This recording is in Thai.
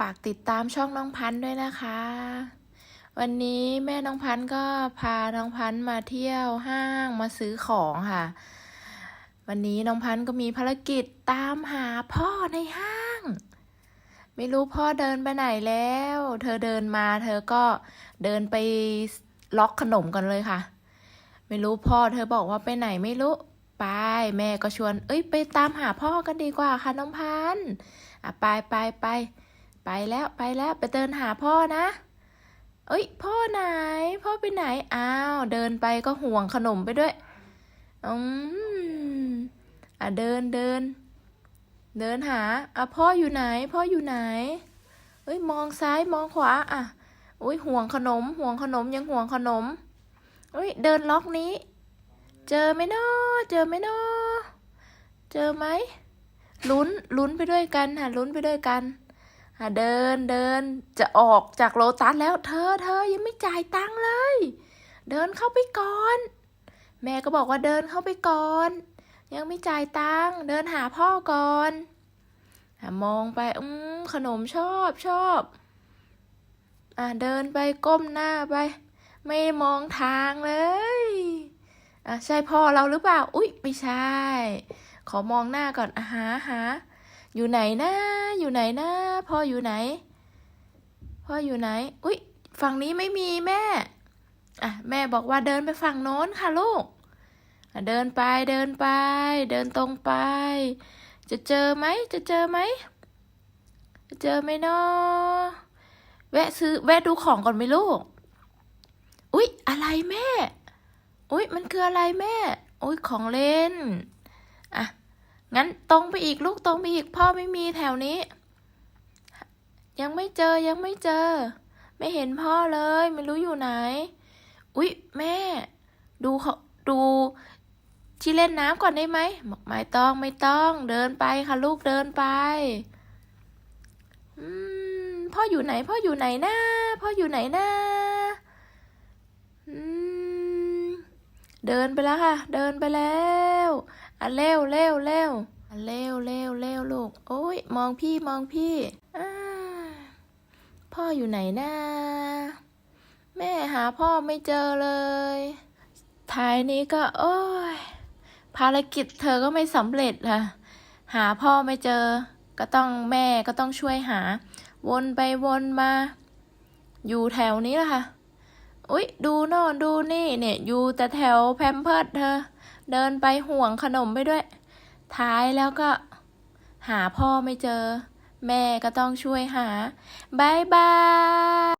ฝากติดตามช่องน้องพันธ์ด้วยนะคะ วันนี้แม่น้องพันธ์ก็พาน้องพันธ์มาเที่ยวห้างมาซื้อของค่ะ วันนี้น้องพันธ์ก็มีภารกิจตามหาพ่อในห้าง ไม่รู้พ่อเดินไปไหนแล้ว เธอเดินมา เธอก็เดินไปล็อกขนมกันเลยค่ะ ไม่รู้พ่อเธอบอกว่าไปไหนไม่รู้ไปแม่ก็ชวน เอ้ยไปตามหาพ่อกันดีกว่าค่ะน้องพันธ์อะไปไปไป ไปแล้วไปแล้วไปเดินหาพ่อนะ เอ้ย พ่อไหน พ่อไปไหน อ้าว เดินไปก็ห่วงขนมไปด้วย อืมอะเดินเดิน เดินหาอะพ่ออยู่ไหน พ่ออยู่ไหน เอ้ยมองซ้ายมองขวา อะอุ้ยห่วงขนม ห่วงขนมยังห่วงขนมเอ้ยเดินล็อกนี้ เจอไหมเนาะเจอไหมเนาะเจอไหมลุ้นลุ้นไปด้วยกันค่ะลุ้นไปด้วยกัน เดินเดินจะออกจากโลตัสแล้ว เธอเธอยังไม่จ่ายตังค์เลย เดินเข้าไปก่อน แม่ก็บอกว่าเดินเข้าไปก่อน ยังไม่จ่ายตังค์เดินหาพ่อก่อนมองไปอืมขนมชอบชอบอะเดินไปก้มหน้าไป ไม่มองทางเลยอะใช่พ่อเราหรือเปล่า อุ๊ย ไม่ใช่ ขอมองหน้าก่อนอะหาหาอยู่ไหนนะ อยู่ไหนนะพ่ออยู่ไหน พ่ออยู่ไหน อุ๊ย ฝั่งนี้ไม่มีแม่ อะ แม่บอกว่าเดินไปฝั่งโน้นค่ะลูก เดินไปเดินไป เดินตรงไป จะเจอไหมจะเจอไหมจะเจอไหมเนาะแวะซื้อแวะดูของก่อนไหมลูก อุ๊ย อะไรแม่ อุ๊ย มันคืออะไรแม่ อุ๊ย ของเล่น อะ งั้นตรงไปอีกลูกตรงไปอีกพ่อไม่มีแถวนี้ ยังไม่เจอยังไม่เจอ ไม่เห็นพ่อเลย ไม่รู้อยู่ไหน อุ๊ย แม่ ดูเขาดูที่เล่นน้ำก่อนได้ไหมบอกไม่ต้องไม่ต้องเดินไปค่ะลูกเดินไปอืมพ่ออยู่ไหน พ่ออยู่ไหนนะพ่ออยู่ไหนนะอืม เดินไปแล้วค่ะ เดินไปแล้วอะเร็วเร็วเร็วอะเร็วเร็วเร็วลูกโอ้ยมองพี่มองพี่อาพ่ออยู่ไหนนะแม่หาพ่อไม่เจอเลยท้ายนี้ก็ โอ้ย ภารกิจเธอก็ไม่สำเร็จค่ะ หาพ่อไม่เจอ ก็ต้องแม่ก็ต้องช่วยหา วนไปวนมา อยู่แถวนี้แหละค่ะ อุ๊ย ดูโน่นดูนี่เนี่ย อยู่แต่แถวแพมเพิร์ดเธอ เดินไปห่วงขนมไปด้วย ท้ายแล้วก็ หาพ่อไม่เจอ แม่ก็ต้องช่วยหาบายบาย